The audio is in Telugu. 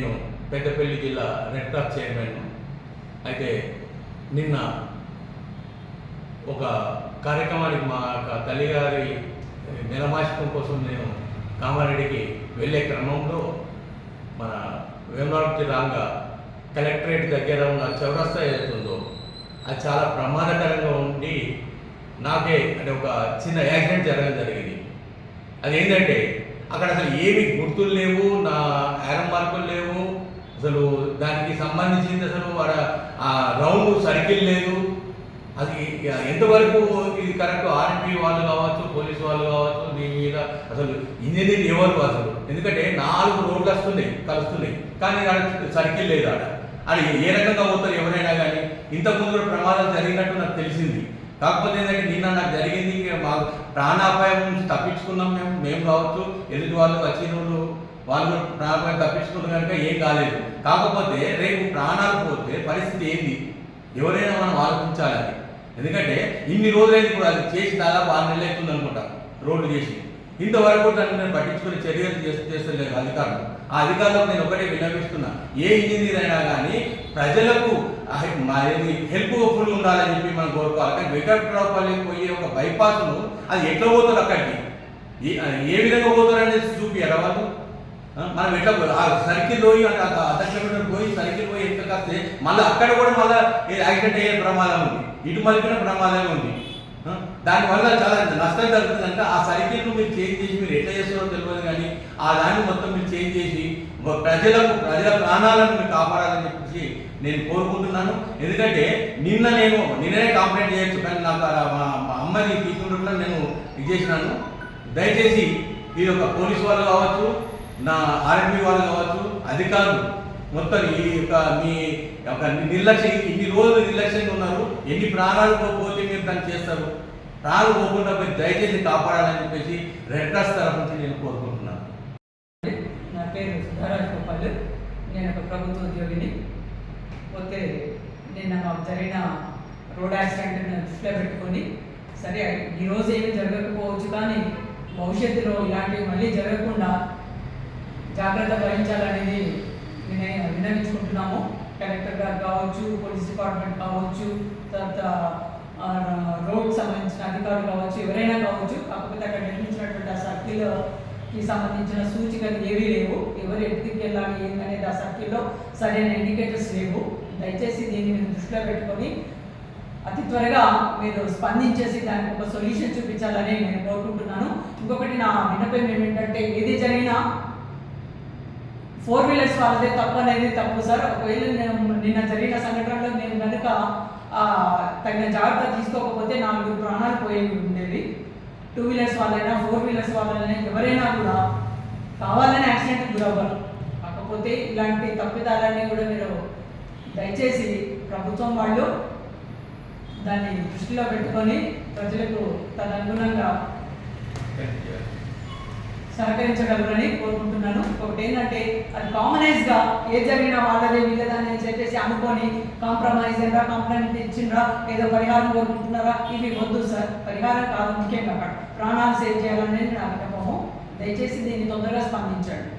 నేను పెద్దపల్లి జిల్లా రెడ్ క్రాస్ చైర్మన్. అయితే నిన్న ఒక కార్యక్రమానికి మా యొక్క తల్లిగారి నిలమాషకం కోసం నేను కామారెడ్డికి వెళ్ళే క్రమంలో మన వేమరావతి రాంగా కలెక్టరేట్ దగ్గర ఉన్న చౌరస్తా ఏదైతుందో అది చాలా ప్రమాదకరంగా ఉండి నాకే అంటే ఒక చిన్న యాక్సిడెంట్ జరగడం జరిగింది. అది ఏంటంటే అక్కడ అసలు ఏమి గుర్తులు లేవు నా యారం మార్కులు లేవు. అసలు దానికి సంబంధించింది అసలు వాడ ఆ రౌండ్ సర్కిల్ లేదు. అది ఎంతవరకు ఇది కరెక్ట్ ఆర్మీ వాళ్ళు కావచ్చు పోలీసు వాళ్ళు కావచ్చు దీని మీద అసలు ఇంజనీర్ ఎవరు అసలు? ఎందుకంటే నాలుగు రోడ్లు వస్తున్నాయి కలుస్తున్నాయి. కానీ ఆడ సర్కిల్ లేదు ఆడ అది ఏ రకంగా పోతారు ఎవరైనా కానీ ఇంతకుముందు ప్రమాదం జరిగినట్టు నాకు తెలిసింది. కాకపోతే ఏంటంటే నిన్న నాకు జరిగింది ఇంకా మా ప్రాణాపాయం నుంచి తప్పించుకున్నాం మేము మేము కావచ్చు ఎదుటి వాళ్ళు వచ్చిన వాళ్ళు వాళ్ళు ప్రాణాపాయం తప్పించుకున్నారు కనుక ఏం కాలేదు. కాకపోతే రేపు ప్రాణాలు పోతే పరిస్థితి ఏంది? ఎవరైనా మనం ఆలోచించాలి ఎందుకంటే ఇన్ని రోజులైంది కూడా అది చేసి దాదాపు ఆరు నెలలు అవుతుంది అనుకుంటా రోడ్డు చేసి. ఇంతవరకు దాన్ని నేను పట్టించుకునే చర్యలు చేసి చేస్తలేదు అధికారులు. ఆ అధికారులకు నేను ఒకటే విన్నవిస్తున్నా. ఏ ఇంజనీర్ అయినా కానీ ప్రజలకు హెల్ప్ఫుల్ ఉండాలని చెప్పి మనం కోరుకోవాలి. కానీ వెంకట్రావుపల్లికి పోయే ఒక బైపాస్ను అది ఎట్లా పోతారు అక్కడికి? ఏ ఏ విధంగా పోతారు అనేది చూపి వాళ్ళు? మనం ఎట్లా ఆ సర్కిల్ పోయి అంటే ఆ అర్ధ కిలోమీటర్ పోయి సర్కిల్ పోయి ఎట్లా కాస్తే మళ్ళీ అక్కడ కూడా మళ్ళీ యాక్సిడెంట్ అయ్యే ప్రమాదం ఉంది. ఇటు మలిపిన ప్రమాదం ఉంది. దానివల్ల చాలా నష్టం జరుగుతుంది అంటే ఆ సైకిల్ను మీరు చేంజ్ చేసి మీరు ఎట్లా చేస్తారో తెలియదు కానీ ఆ దాన్ని మొత్తం మీరు చేంజ్ చేసి ప్రజలకు ప్రజల ప్రాణాలను మీరు కాపాడాలని చెప్పేసి నేను కోరుకుంటున్నాను. ఎందుకంటే నిన్న నేను నిన్ననే కంప్లైంట్ చేయొచ్చు కానీ నాకు మా మా అమ్మని తీసుకుంటున్నా నేను ఇది చేసినాను. దయచేసి ఈ యొక్క పోలీసు వాళ్ళు కావచ్చు నా ఆర్మీ వాళ్ళు కావచ్చు అధికారులు మొత్తం ఈ యొక్క మీ యొక్క నిర్లక్ష్యం ఇన్ని రోజులు నిర్లక్ష్యంగా ఉన్నారు ఎన్ని ప్రాణాలు పోతే మీరు దాన్ని చేస్తారు? ప్రాణాలు పోకుండా పోయి దయచేసి కాపాడాలని చెప్పేసి రెడ్ క్రాస్ తరఫు నుంచి నేను కోరుకుంటున్నాను. నా పేరు సుధారాజ్ గోపాల్. నేను ఒక ప్రభుత్వ ఉద్యోగిని. పోతే నిన్న మాకు జరిగిన రోడ్ యాక్సిడెంట్ దృష్టిలో పెట్టుకొని సరే ఈరోజు ఏమి జరగకపోవచ్చు కానీ భవిష్యత్తులో ఇలాంటివి మళ్ళీ జరగకుండా జాగ్రత్త వహించాలనేది నేను విన్నవించుకుంటున్నాము కలెక్టర్ గారు కావచ్చు పోలీస్ డిపార్ట్మెంట్ కావచ్చు తర్వాత రోడ్ సంబంధించిన అధికారులు కావచ్చు ఎవరైనా కావచ్చు కాకపోతే అక్కడ నిర్మించినటువంటి ఆ సర్కిల్కి సంబంధించిన సూచికలు ఏవీ లేవు. ఎవరు ఎక్కడికి వెళ్ళాలి ఏంటనేది ఆ సర్కిల్లో సరైన ఇండికేటర్స్ లేవు. దయచేసి దీన్ని మీరు దృష్టిలో పెట్టుకొని అతి త్వరగా మీరు స్పందించేసి దానికి ఒక సొల్యూషన్ చూపించాలని నేను కోరుకుంటున్నాను. ఇంకొకటి నా విన్నపం ఏమిటంటే ఏది జరిగినా ఫోర్ వీలర్స్ వాళ్ళదే తప్పు అనేది తప్పు సార్. ఒకవేళ నేను నిన్న జరిగిన సంఘటనలో నేను కనుక తగిన జాగ్రత్త తీసుకోకపోతే నాలుగు ప్రాణాలు పోయి ఉండేవి. టూ వీలర్స్ వాళ్ళైనా ఫోర్ వీలర్స్ వాళ్ళైనా ఎవరైనా కూడా కావాలని యాక్సిడెంట్ గురవ్వరు. కాకపోతే ఇలాంటి తప్పిదాలన్నీ కూడా మీరు దయచేసి ప్రభుత్వం వాళ్ళు దాన్ని దృష్టిలో పెట్టుకొని ప్రజలకు తదనుగుణంగా సహకరించగలరని కోరుకుంటున్నాను. ఒకటి ఏంటంటే అది కామనైజ్గా ఏది జరిగినా వాళ్ళదే వీళ్ళదని చెప్పేసి అనుకొని కాంప్రమైజ్ అయినా కంప్లైంట్ ఇచ్చిండ్రా ఏదో పరిహారం కోరుకుంటున్నారా ఇవి వద్దు సార్. పరిహారం కాదు ముఖ్యంగా ప్రాణాలు సేవ్ చేయాలనేది నా విన్నపము. దయచేసి దీన్ని తొందరగా స్పందించండి.